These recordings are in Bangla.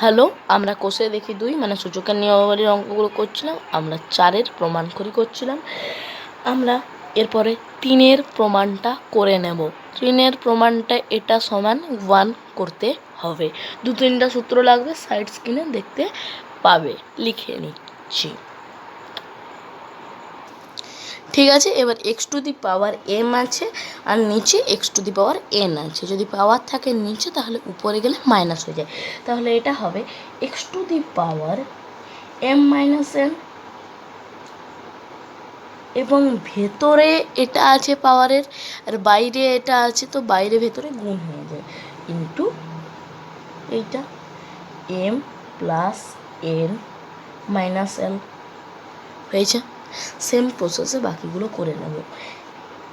হ্যালো, আমরা কোষে দেখি দুই মানে সূচকের নিয়মাবলীর অঙ্কগুলো করছিলাম, আমরা চারের প্রমাণ করি করছিলাম। আমরা এরপরে তিনের প্রমাণটা করে নেব। তিনের প্রমাণটা এটা সমান ওয়ান করতে হবে। দু তিনটা সূত্র লাগবে, সাইড স্ক্রিনে দেখতে পাবে। লিখে নিচ্ছি। ঠিক আছে? এবার x to the power m আছে আর নিচে x to the power n আছে। যদি পাওয়ার থাকে নিচে তাহলে উপরে গেলে মাইনাস হয়ে যায়। তাহলে এটা হবে x to the power m minus n এবং ভেতরে এটা আছে পাওয়ারের আর বাইরে এটা আছে তো বাইরে ভেতরে গুণ হয়ে যায়। ইন্টু এইটা m plus n minus l হয়েছে? সেম প্রসেসে বাকিগুলো করে নেব।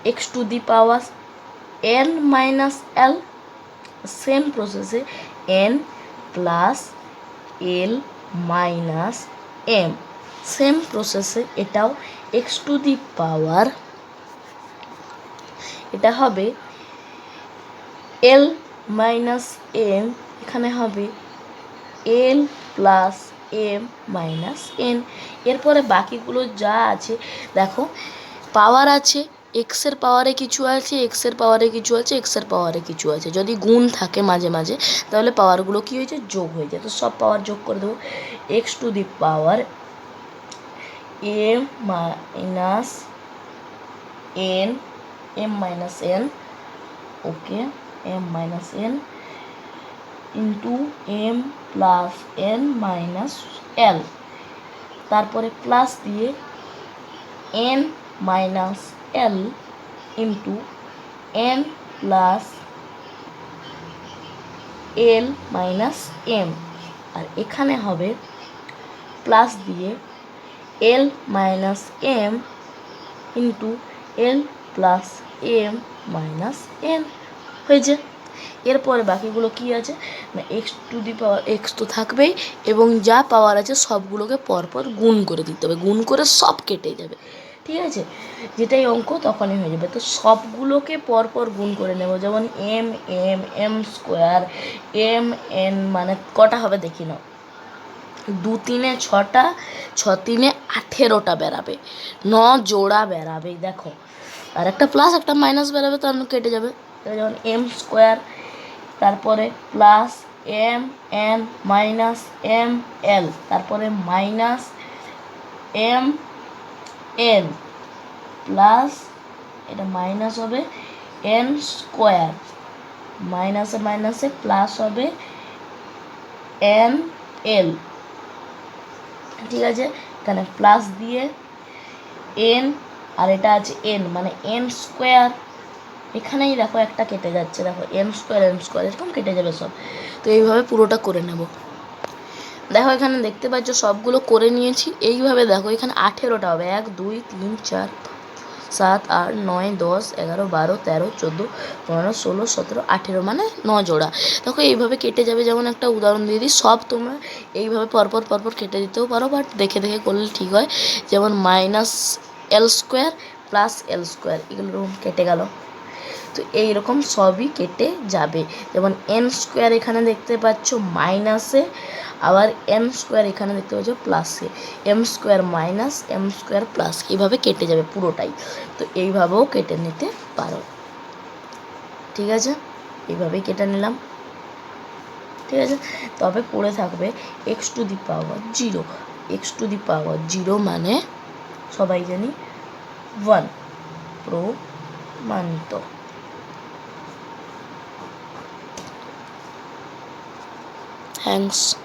X to the power n minus l same প্রসেসে n plus l minus m same প্রসেসে এটাও এক্স টু দি পাওয়ার এটা হবে এল মাইনাস এম এখানে হবে l plus m minus n এরপরে বাকিগুলো যা আছে, দেখো পাওয়ার আছে এক্সের পাওয়ারে কিছু আছে এক্সের পাওয়ারে কিছু আছে এক্সের পাওয়ারে কিছু আছে। যদি গুণ থাকে মাঝে মাঝে, তাহলে পাওয়ারগুলো কী হয়েছে? যোগ হয়ে যায়। তো সব পাওয়ার যোগ করে দেবো। X to the power m minus n m minus n okay m minus n into m plus n minus l. তারপরে প্লাস দিয়ে n minus l into n plus l minus m. আর এখানে হবে প্লাস দিয়ে l minus m into l plus m minus n. হয়েছে? এরপরে বাকিগুলো কি আছে? না x to the power x তো থাকবেই এবং যা পাওয়ার আছে সবগুলোকে পরপর গুণ করে দিতে হবে। গুণ করে সব কেটে যাবে। ঠিক আছে? যেটাই অঙ্ক তখনই হয়ে যাবে। তো সবগুলোকে পরপর গুণ করে নেব। যেমন m m m square m n মানে কটা হবে দেখি নাও। দু তিনে ছটা, ছ তিনে আঠেরোটা বেরাবে। ন জোড়া বেরাবে দেখো আর একটা প্লাস একটা মাইনাস বেরাবে তার কেটে যাবে। যেমন এম স্কোয়ার তারপরে plus m n minus m l তারপরে মাইনাস এম এন প্লাস এটা মাইনাস হবে এন স্কোয়ার মাইনাসে মাইনাসে প্লাস হবে এন এল ঠিক আছে? এখানে প্লাস দিয়ে এন আর এটা আছে এন মানে এন স্কোয়ার এখানেই দেখো একটা কেটে যাচ্ছে, দেখো এম স্কোয়ার এম স্কোয়ার এরকম কেটে যাবে সব। তো এইভাবে পুরোটা করে নেব। দেখো এখানে দেখতে পাচ্ছ সবগুলো করে নিয়েছি। এইভাবে দেখো এখানে আঠেরোটা হবে। এক, দুই, তিন, চার, সাত, আট, নয়, দশ, এগারো, বারো, তেরো, চোদ্দ, পনেরো, ষোলো, সতেরো, আঠেরো মানে ন জোড়া। দেখো এইভাবে কেটে যাবে। যেমন একটা উদাহরণ দিয়ে দিই, সব তোমরা এইভাবে পরপর পরপর কেটে দিতেও পারো বাট দেখে দেখে করলে ঠিক হয়। যেমন minus l square plus l square এগুলো কেটে গেল। তো এইরকম সবই কেটে যাবে। যেমন এন স্কোয়ার এখানে দেখতে পাচ্ছ মাইনাসে আবার এম স্কোয়ার এখানে দেখতে পাচ্ছ প্লাসে m square minus m square plus এইভাবে কেটে যাবে পুরোটাই। তো এইভাবেও কেটে নিতে পারো। ঠিক আছে? এইভাবেই কেটে নিলাম। ঠিক আছে? তবে পড়ে থাকবে x to the power zero x to the power zero মানে সবাই জানি ওয়ান প্রমাণিত। Hence